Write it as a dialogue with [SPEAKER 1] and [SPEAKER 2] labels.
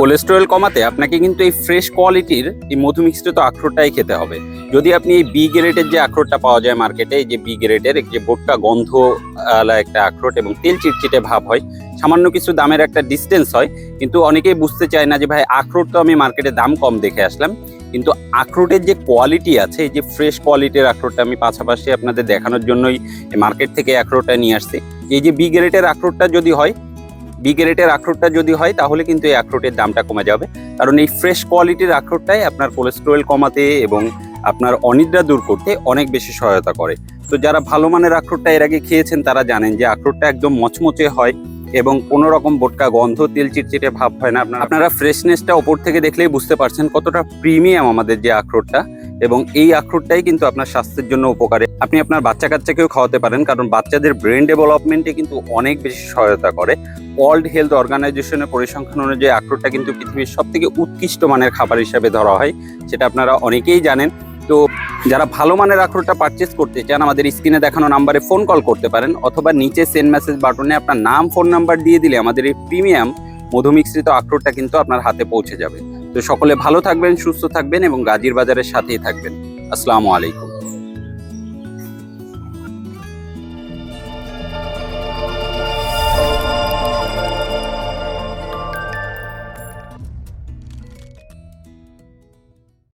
[SPEAKER 1] Cholesterol কমাতে আপনাকে কিন্তু এই ফ্রেশ কোয়ালিটির এই মধু মিশ্রিত আখরোটটাই খেতে হবে। যদি আপনি এই বি গ্রেডের যে আখরোটটা পাওয়া যায় মার্কেটে, এই যে বি গ্রেডের যে বোটকা গন্ধ একটা আখরোট এবং তেল চিটচিটে ভাব হয়, সামান্য কিছু দামের একটা ডিস্টেন্স হয়, কিন্তু অনেকেই বুঝতে চায় না যে ভাই আখরোট তো আমি মার্কেটে দাম কম দেখে আসলাম। কিন্তু আখরোটের যে কোয়ালিটি আছে, এই যে ফ্রেশ কোয়ালিটির আখরোটটা আমি পাশাপাশি আপনাদের দেখানোর জন্যই মার্কেট থেকে আখরোটটা নিয়ে আসছি। এই যে বি গ্রেডের আখরোটটা যদি হয় বি গ্রেডের আখরোটটা যদি হয়, তাহলে কিন্তু এই আখরোটের দামটা কমে যাবে। কারণ এই ফ্রেশ কোয়ালিটির আখরোটটাই আপনার কোলেস্টেরল কমাতে এবং আপনার অনিদ্রা দূর করতে অনেক বেশি সহায়তা করে। তো যারা ভালো মানের আখরোটটা এর আগে খেয়েছেন, তারা জানেন যে আখরোটটা একদম মচমচে হয় এবং কোনো রকম বোটকা গন্ধ, তেল চিটচিটে ভাব হয় না। আপনারা ফ্রেশনেসটা ওপর থেকে দেখলেই বুঝতে পারছেন কতটা প্রিমিয়াম আমাদের যে আখরোটটা। এবং এই আখরোটটাই কিন্তু আপনার স্বাস্থ্যের জন্য উপকারী। আপনি আপনার বাচ্চা কাচ্চাকেও খাওয়াতে পারেন, কারণ বাচ্চাদের ব্রেন ডেভেলপমেন্টে কিন্তু অনেক বেশি সহায়তা করে। ওয়ার্ল্ড হেলথ অর্গানাইজেশনের পরিসংখ্যান অনুযায়ী আখরোটটা কিন্তু পৃথিবীর সব থেকে উৎকৃষ্ট মানের খাবার হিসাবে ধরা হয়, সেটা আপনারা অনেকেই জানেন। তো যারা ভালো মানের আখরোটটা পারচেস করতে চান, আমাদের স্ক্রিনে দেখানো নাম্বারে ফোন কল করতে পারেন, অথবা নিচে সেন্ড মেসেজ বাটনে আপনার নাম ফোন নাম্বার দিয়ে দিলে আমাদের এই প্রিমিয়াম মধু মিশ্রিত আখরোটটা কিন্তু আপনার হাতে পৌঁছে যাবে। তো সকলে ভালো থাকবেন সুস্থ থাকবেন এবং গাজীর বাজারের সাথেই থাকবেন। আসসালামু আলাইকুম।